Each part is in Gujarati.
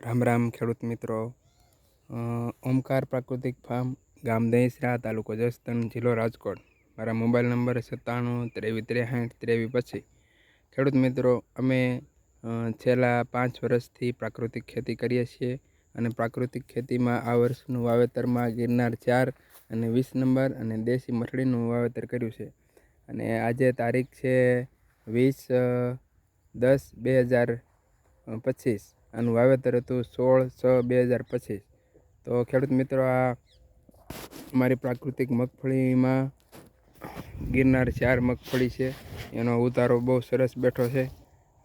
રામ રામ ખેડૂત મિત્રો. ઓમકાર પ્રાકૃતિક ફાર્મ, ગામ દહીસરા, તાલુકો જસદણ, જિલ્લો રાજકોટ. મારા મોબાઈલ નંબર સત્તાણું, ત્રેવીસ, ત્રેસાઠ, ત્રેવીસ પછી ખેડૂત મિત્રો, અમે છેલ્લા પાંચ વર્ષથી પ્રાકૃતિક ખેતી કરીએ છીએ અને પ્રાકૃતિક ખેતીમાં આ વર્ષનું વાવેતરમાં ગિરનાર ચાર અને વીસ નંબર અને દેશી મઠડીનું વાવેતર કર્યું છે. અને આજે તારીખ છે વીસ દસ, બે હજાર પચીસ. આનું વાવેતર હતું સોળ છ બે હજાર પચીસ. તો ખેડૂત મિત્રો, આ મારી પ્રાકૃતિક મગફળીમાં ગિરનાર ચાર મગફળી છે. એનો ઉતારો બહુ સરસ બેઠો છે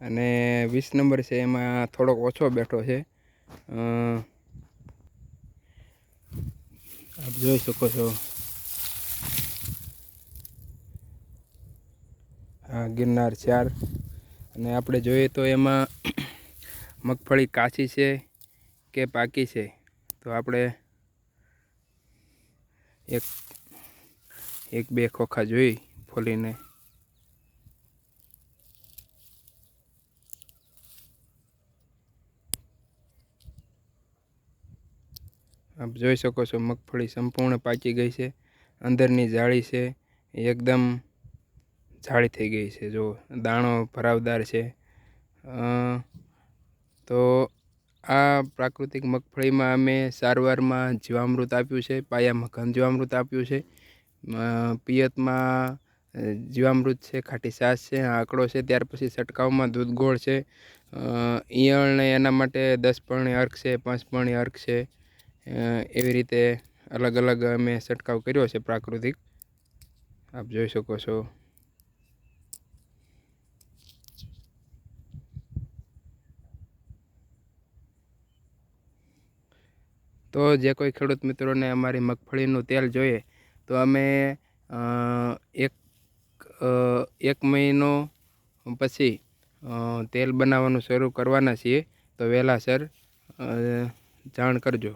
અને વીસ નંબર છે, એમાં થોડોક ઓછો બેઠો છે. આપ જોઈ શકો છો. આ ગિરનાર ચાર. અને આપણે જોઈએ તો એમાં મગફળી કાચી છે કે પાકી છે? તો આપણે એક એક બે ખોખા જોઈ ફોલીને. આપ જોઈ શકો છો મગફળી સંપૂર્ણ પાકી ગઈ છે. અંદરની જાળી છે. એકદમ જાળી થઈ ગઈ છે. જો દાણો ભરાવદાર છે. તો આ પ્રાકૃતિક મગફળીમાં અમે સારવારમાં જીવામૃત આપ્યું છે પાયામાં ઘન જીવામૃત આપ્યું છે પિયતમાં જીવામૃત છે, ખાટી છાશ છે, આંકડો છે, ત્યાર પછી છંટકાવમાં દૂધ ગોળ છે ઈયળને એના માટે દસ પર્ણી અર્ક છે, પાંચ પર્ણી અર્ક છે એવી રીતે અલગ અલગ અમે છંટકાવ કર્યો છે પ્રાકૃતિક. આપ જોઈ શકો છો. તો જે કોઈ ખેડૂત મિત્રોને અમારી મગફળીનું તેલ જોઈએ, તો અમે એક એક મહિનો પછી તેલ બનાવવાનું શરૂ કરવાના છીએ. તો વહેલાસર જાણ કરજો.